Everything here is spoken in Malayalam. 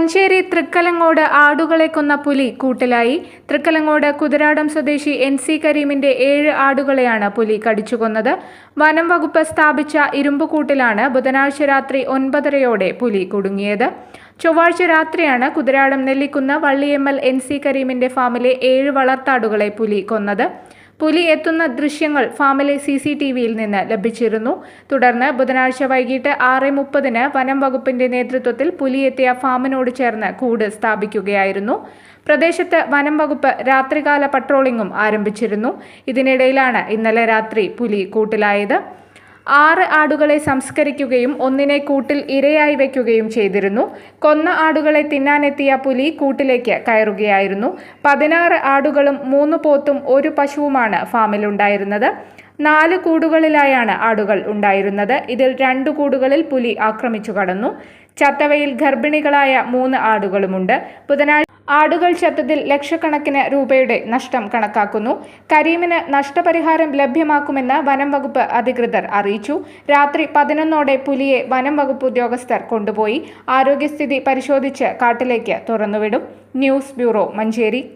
മഞ്ചേരി തൃക്കലങ്ങോട് ആടുകളെ കൊന്ന പുലി കൂട്ടിലായി. തൃക്കലങ്ങോട് കുതിരാടം സ്വദേശി എൻ സി കരീമിന്റെ ഏഴ് ആടുകളെയാണ് പുലി കടിച്ചുകൊന്നത് വനം വകുപ്പ് സ്ഥാപിച്ച ഇരുമ്പുകൂട്ടിലാണ് ബുധനാഴ്ച രാത്രി ഒൻപതരയോടെ പുലി കുടുങ്ങിയത്. ചൊവ്വാഴ്ച രാത്രിയാണ് കുതിരാടം നെല്ലിക്കുന്ന വള്ളിയമ്മൽ എൻ സി കരീമിന്റെ ഫാമിലെ ഏഴ് വളർത്താടുകളെ പുലി കൊന്നത്. പുലി എത്തുന്ന ദൃശ്യങ്ങൾ ഫാമിലെ സി സി ടി വിയിൽ നിന്ന് ലഭിച്ചിരുന്നു. തുടർന്ന് ബുധനാഴ്ച വൈകിട്ട് ആറ് മുപ്പതിന് വനം വകുപ്പിന്റെ നേതൃത്വത്തിൽ പുലി എത്തിയ ഫാമിനോട് ചേർന്ന് കൂട് സ്ഥാപിക്കുകയായിരുന്നു. പ്രദേശത്ത് വനം വകുപ്പ് രാത്രികാല പട്രോളിംഗും ആരംഭിച്ചിരുന്നു. ഇതിനിടയിലാണ് ഇന്നലെ രാത്രി പുലി കൂട്ടിലായത്. ആറ് ആടുകളെ സംസ്കരിക്കുകയും ഒന്നിനെ കൂട്ടിൽ ഇരയായി വയ്ക്കുകയും ചെയ്തിരുന്നു. കൊന്ന ആടുകളെ തിന്നാനെത്തിയ പുലി കൂട്ടിലേക്ക് കയറുകയായിരുന്നു. പതിനാറ് ആടുകളും മൂന്ന് പോത്തും ഒരു പശുവുമാണ് ഫാമിലുണ്ടായിരുന്നത്. നാല് കൂടുകളിലായാണ് ആടുകൾ ഉണ്ടായിരുന്നത്. ഇതിൽ രണ്ടു കൂടുകളിൽ പുലി ആക്രമിച്ചു കടന്നു. ചത്തവയിൽ ഗർഭിണികളായ മൂന്ന് ആടുകളുമുണ്ട്. ബുധനാഴ്ച ആടുകൾ ചത്തതിൽ ലക്ഷക്കണക്കിന് രൂപയുടെ നഷ്ടം കണക്കാക്കുന്നു. കരീമിന് നഷ്ടപരിഹാരം ലഭ്യമാക്കുമെന്ന് വനം വകുപ്പ് അധികൃതർ അറിയിച്ചു. രാത്രി പതിനൊന്നോടെ പുലിയെ വനം വകുപ്പ് ഉദ്യോഗസ്ഥർ കൊണ്ടുപോയി. ആരോഗ്യസ്ഥിതി പരിശോധിച്ച് കാട്ടിലേക്ക് തുറന്നുവിടും. News bureau Manjeri.